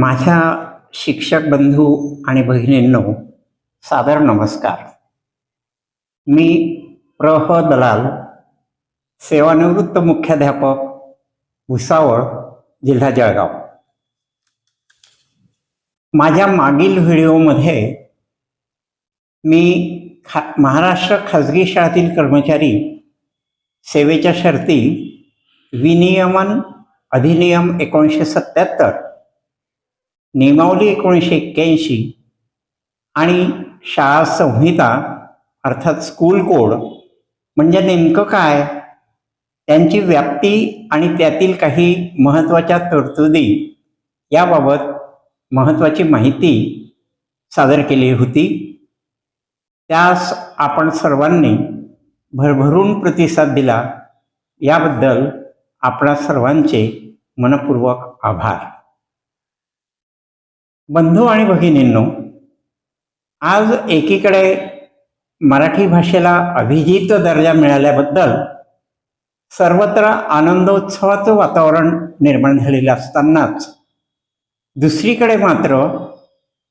माझ्या शिक्षक बंधू आणि बहिणींनो सादर नमस्कार. मी प्रह दलाल सेवानिवृत्त मुख्याध्यापक भुसावळ जिल्हा जळगाव. माझ्या मागील व्हिडिओमध्ये मी खा महाराष्ट्र खाजगी शाळेतील कर्मचारी सेवेच्या शर्ती विनियमन अधिनियम एकोणीसशे सत्याहत्तर नियमावली एकोणीसशे एक्क्याऐंशी आणि शाळा संहिता अर्थात स्कूल कोड म्हणजे नेमकं काय? त्यांची व्याप्ती आणि त्यातील काही महत्त्वाच्या तरतुदी याबाबत महत्त्वाची माहिती सादर केली होती. त्यास आपण सर्वांनी भरभरून प्रतिसाद दिला. याबद्दल आपणा सर्वांचे मनपूर्वक आभार. बंधू आणि भगिनींनो आज एकीकडे मराठी भाषेला अभिजित दर्जा मिळाल्याबद्दल सर्वत्र आनंदोत्सवाचं वातावरण निर्माण झालेलं असतानाच दुसरीकडे मात्र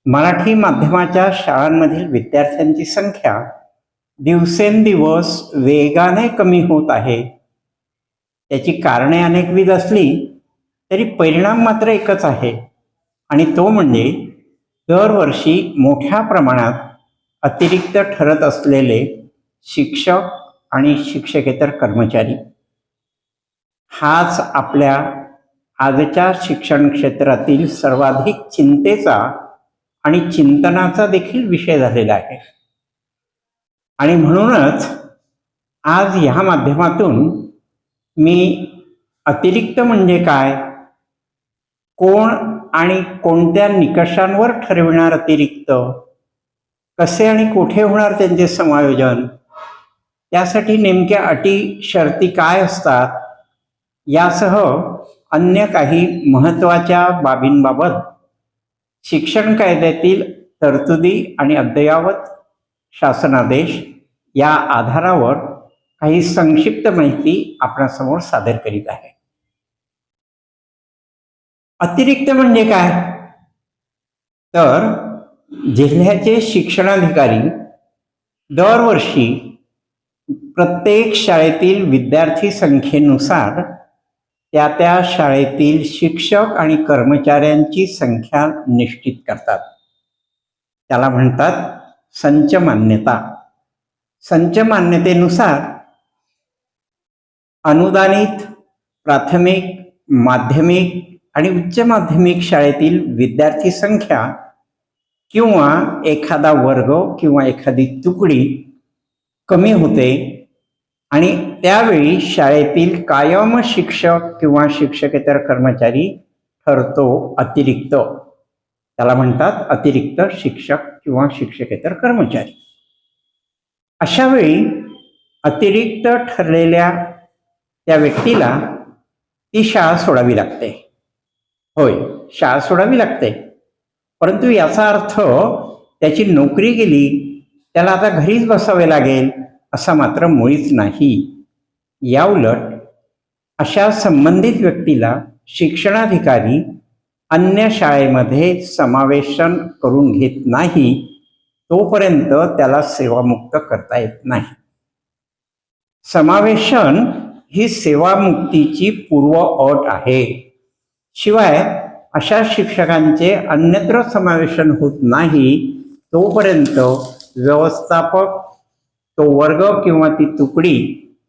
मराठी माध्यमाच्या शाळांमधील विद्यार्थ्यांची संख्या दिवसेंदिवस वेगाने कमी होत आहे. त्याची कारणे अनेकविध असली तरी परिणाम मात्र एकच आहे. आणि तो म्हणजे दरवर्षी मोठ्या प्रमाणात अतिरिक्त ठरत असलेले शिक्षक आणि शिक्षकेतर कर्मचारी. हाच आपल्या आजच्या शिक्षण क्षेत्रातील सर्वाधिक चिंतेचा आणि चिंतनाचा देखील विषय झालेला आहे. आणि म्हणूनच आज ह्या माध्यमातून मी अतिरिक्त म्हणजे काय? कोण आणि कोणत्या निकषांवर ठरविणार अतिरिक्त? कसे आणि कुठे होणार त्यांचे समायोजन? त्यासाठी नेमक्या अटी शर्ती काय असतात? यासह अन्य काही महत्त्वाच्या बाबींबाबत शिक्षण कायद्यातील तरतुदी आणि अद्ययावत शासनादेश या आधारावर काही संक्षिप्त माहिती आपणासमोर सादर करीत आहे. अतिरिक्त म्हणजे काय? तर जिल्ह्याचे शिक्षणाधिकारी दरवर्षी प्रत्येक शाळेतील विद्यार्थी संख्येनुसार त्या त्या शाळेतील शिक्षक आणि कर्मचाऱ्यांची संख्या निश्चित करतात. त्याला म्हणतात संच मान्यता. संच मान्यतेनुसार अनुदानित प्राथमिक माध्यमिक आणि उच्च माध्यमिक शाळेतील विद्यार्थी संख्या किंवा एखादा वर्ग किंवा एखादी तुकडी कमी होते. आणि त्यावेळी शाळेतील कायम शिक्षक किंवा शिक्षकेतर कर्मचारी ठरतो अतिरिक्त. त्याला म्हणतात अतिरिक्त शिक्षक किंवा शिक्षकेतर कर्मचारी. अशा वेळी अतिरिक्त ठरलेल्या त्या व्यक्तीला ती शाळा सोडावी लागते. होय शाळा सोडावी लागते. परंतु याचा अर्थ त्याची नोकरी गेली त्याला आता घरीच बसावे लागेल असा मात्र मुळीच नाही. याउलट अशा संबंधित व्यक्तीला शिक्षणाधिकारी अन्य शाळेमध्ये समावेशन करून घेत नाही तोपर्यंत त्याला सेवामुक्त करता येत नाही. समावेशन ही सेवामुक्तीची पूर्व अट आहे. शिवाय अशा शिक्षकांचे अन्यत्र समावेशन होत नाही तोपर्यंत व्यवस्थापक तो वर्ग किंवा ती तुकडी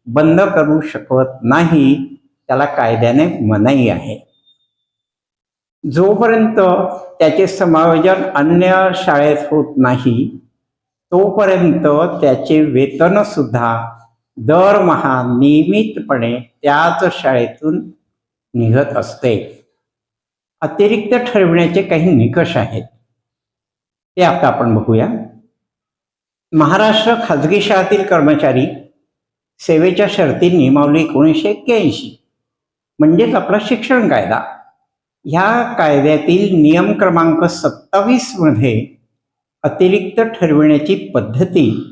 बंद करू शकत नाही त्याला कायद्याने मनाई आहे. जोपर्यंत त्याचे समायोजन अन्य शाळेत होत नाही तोपर्यंत त्याचे वेतन सुद्धा दरमहा नियमितपणे त्याच शाळेतून निघत असते. अतिरिक्त ठरविण्याचे काही निकष आहेत. ते आता आपण बघूया. महाराष्ट्र खाजगी शाळेतील कर्मचारी सेवेच्या शर्ती नियमावली एकोणीसशे एक्क्याऐंशी. म्हणजेच आपला शिक्षण कायदा. ह्या कायद्यातील नियम क्रमांक सत्तावीसमध्ये अतिरिक्त ठरविण्याची पद्धती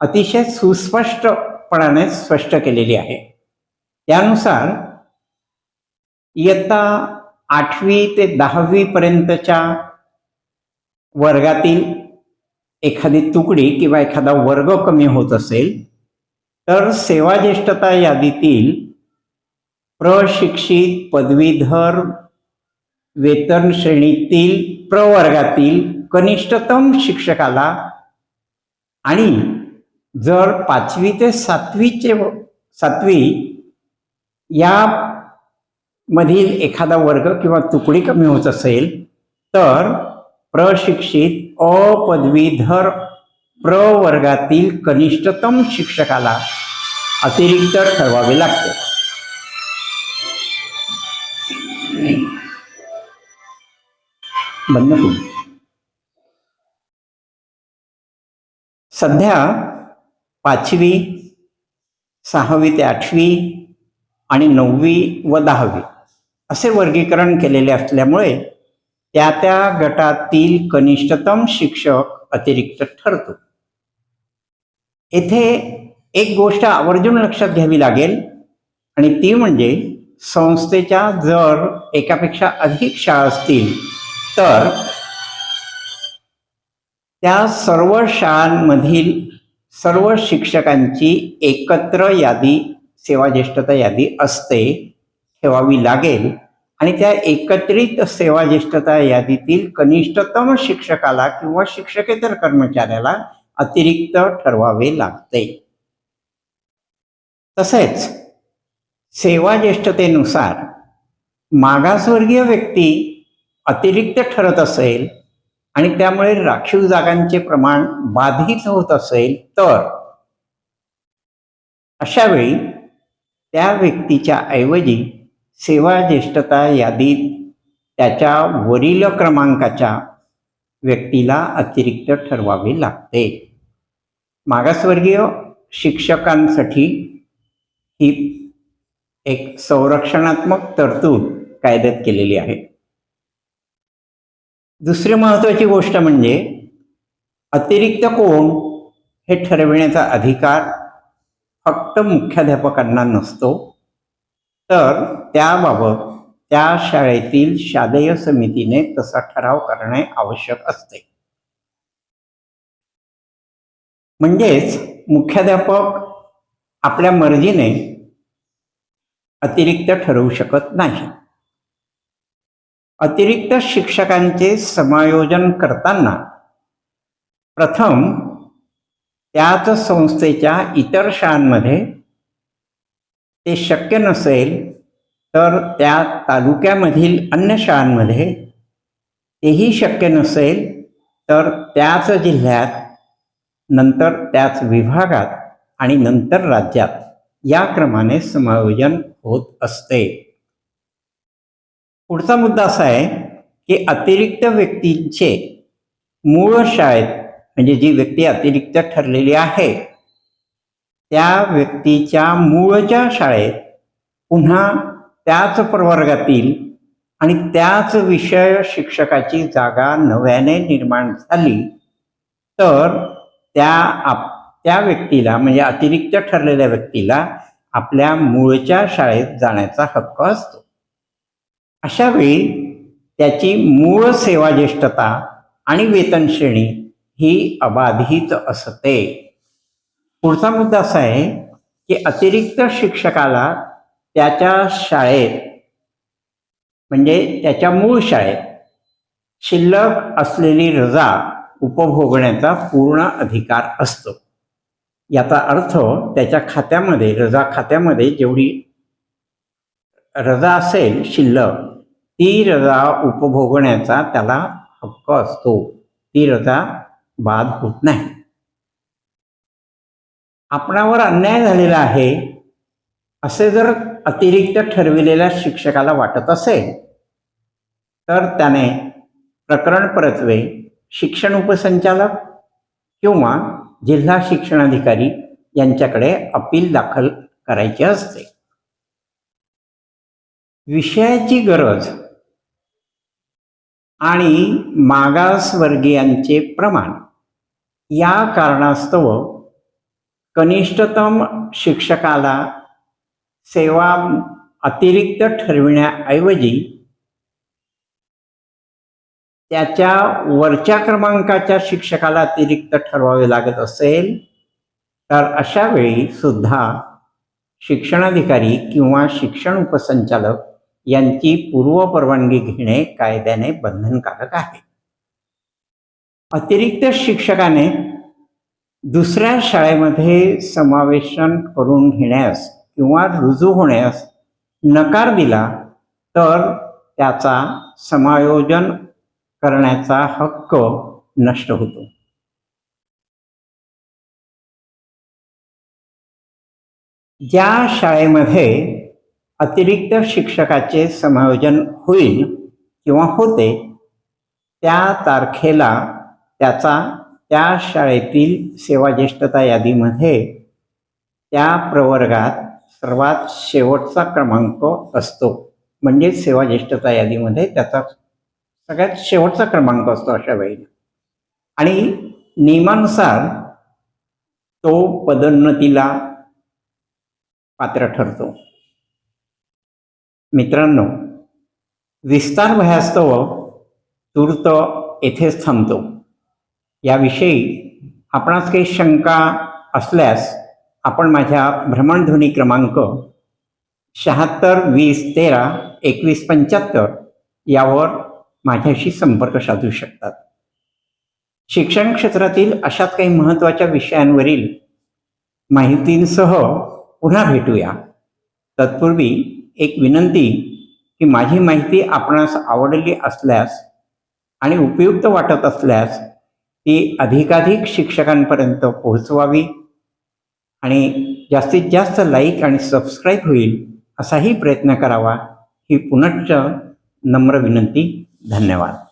अतिशय सुस्पष्टपणाने स्पष्ट केलेली आहे. त्यानुसार इयत्ता आठवी ते दहावी पर्यंतच्या वर्गातील एखादी तुकडी किंवा एखादा वर्ग कमी होत असेल तर सेवाज्येष्ठता यादीतील प्रशिक्षित पदवीधर वेतन श्रेणीतील प्रवर्गातील कनिष्ठतम शिक्षकाला आणि जर पाचवी ते सातवीचे सातवी या मधील एखादा वर्ग किंवा तुकडी कमी होत असेल तर प्रशिक्षित अपदवीधर प्रवर्गातील कनिष्ठतम शिक्षकाला अतिरिक्त ठरवावे लागते. बंद सध्या पाचवी सहावी ते आठवी आणि नववी व दहावी असे वर्गीकरण केलेले असल्यामुळे त्या त्या गटातील कनिष्ठतम शिक्षक अतिरिक्त ठरतो. येथे एक गोष्ट आवर्जून लक्षात घ्यावी लागेल आणि ती म्हणजे संस्थेच्या जर एकापेक्षा अधिक शाळा असतील तर त्या सर्व शाळांमधील सर्व शिक्षकांची एकत्र यादी सेवाज्येष्ठता यादी असते. ठेवावी लागेल. आणि त्या एकत्रित सेवाज्येष्ठता यादीतील कनिष्ठतम शिक्षकाला किंवा शिक्षकेतर कर्मचाऱ्याला अतिरिक्त ठरवावे लागते. तसेच सेवाज्येष्ठतेनुसार मागासवर्गीय व्यक्ती अतिरिक्त ठरत असेल आणि त्यामुळे राखीव जागांचे प्रमाण बाधित होत असेल तर अशावेळी त्या व्यक्तीच्या ऐवजी सेवा ज्येष्ठता यादीत त्याच्या वरील क्रमांकाच्या व्यक्तीला अतिरिक्त ठरवावे लागते. मागासवर्गीय शिक्षकांसाठी ही एक संरक्षणात्मक तरतूद कायद्यात केलेली आहे. दुसरी महत्त्वाची गोष्ट म्हणजे अतिरिक्त कोण हे ठरविण्याचा अधिकार फक्त मुख्याध्यापकांना नसतो तर त्याबाबत त्या शाळेतील शालेय समितीने तसा ठराव करणे आवश्यक असते. म्हणजेच मुख्याध्यापक आपल्या मर्जीने अतिरिक्त ठरवू शकत नाही. अतिरिक्त शिक्षकांचे समायोजन करताना प्रथम त्याच संस्थेच्या इतर शाळांमध्ये ते शक्य नसेल तर त्या तालुक्यामधील अन्य शाळांमध्ये तेही शक्य नसेल तर त्याच जिल्ह्यात नंतर त्याच विभागात आणि नंतर राज्यात या क्रमाने समायोजन होत असते. पुढचा मुद्दा असा आहे की अतिरिक्त व्यक्तींचे मूळ शाळेत म्हणजे जी व्यक्ती अतिरिक्त ठरलेली आहे त्या व्यक्तीच्या मूळच्या शाळेत पुन्हा त्याच प्रवर्गातील आणि त्याच विषय शिक्षकाची जागा नव्याने निर्माण झाली तर त्या आप त्या व्यक्तीला म्हणजे अतिरिक्त ठरलेल्या व्यक्तीला आपल्या मूळच्या शाळेत जाण्याचा हक्क असतो. अशा वेळी त्याची मूळ सेवाज्येष्ठता आणि वेतन श्रेणी ही अबाधित असते. पुढचा मुद्दा असा आहे की अतिरिक्त शिक्षकाला त्याच्या शाळेत म्हणजे त्याच्या मूळ शाळेत शिल्लक असलेली रजा उपभोगण्याचा पूर्ण अधिकार असतो. याचा अर्थ त्याच्या खात्यामध्ये रजा खात्यामध्ये जेवढी रजा असेल शिल्लक ती रजा उपभोगण्याचा त्याला हक्क असतो. ती रजा बाद होत नाही. आपणावर अन्याय झालेला आहे असे जर अतिरिक्त ठरविलेल्या शिक्षकाला वाटत असेल तर त्याने प्रकरण परत्वे शिक्षण उपसंचालक किंवा जिल्हा शिक्षणाधिकारी यांच्याकडे अपील दाखल करायची असते. विषयाची गरज आणि मागासवर्गीयांचे प्रमाण या कारणास्तव कनिष्ठतम शिक्षकाला सेवा अतिरिक्त ठरविण्याऐवजी त्याच्या वरच्या क्रमांकाच्या शिक्षकाला अतिरिक्त ठरवावे लागत असेल तर अशा वेळी सुद्धा शिक्षणाधिकारी किंवा शिक्षण उपसंचालक यांची पूर्व परवानगी घेणे कायद्याने बंधनकारक आहे. अतिरिक्त शिक्षकाने दुसऱ्या शाळेमध्ये समावेशन करून घेण्यास किंवा रुजू होण्यास नकार दिला तर त्याचा समायोजन करण्याचा हक्क नष्ट होतो. ज्या शाळेमध्ये अतिरिक्त शिक्षकाचे समायोजन होईल किंवा होते त्या तारखेला त्याचा त्या शाळेतील सेवाज्येष्ठता यादीमध्ये त्या प्रवर्गात सर्वात शेवटचा क्रमांक असतो. म्हणजेच सेवाज्येष्ठता यादीमध्ये त्याचा सगळ्यात शेवटचा क्रमांक असतो अशा वेळी. आणि नियमानुसार तो पदोन्नतीला पात्र ठरतो. मित्रांनो विस्तार भयास्तव तूर्त येथेच थांबतो. याविषयी आपणास काही शंका असल्यास आपण माझ्या भ्रमणध्वनी क्रमांक शहात्तर वीस तेरा एकवीस पंच्याहत्तर यावर माझ्याशी संपर्क साधू शकतात. शिक्षण क्षेत्रातील अशाच काही महत्त्वाच्या विषयांवरील माहितींसह पुन्हा भेटूया. तत्पूर्वी एक विनंती की माझी माहिती आपणास आवडली असल्यास आणि उपयुक्त वाटत असल्यास ती अधिकाधिक शिक्षकांपर्यंत पोहोचवावी आणि जास्तीत जास्त लाईक आणि सबस्क्राईब होईल असाही प्रयत्न करावा ही पुनश्च नम्र विनंती. धन्यवाद.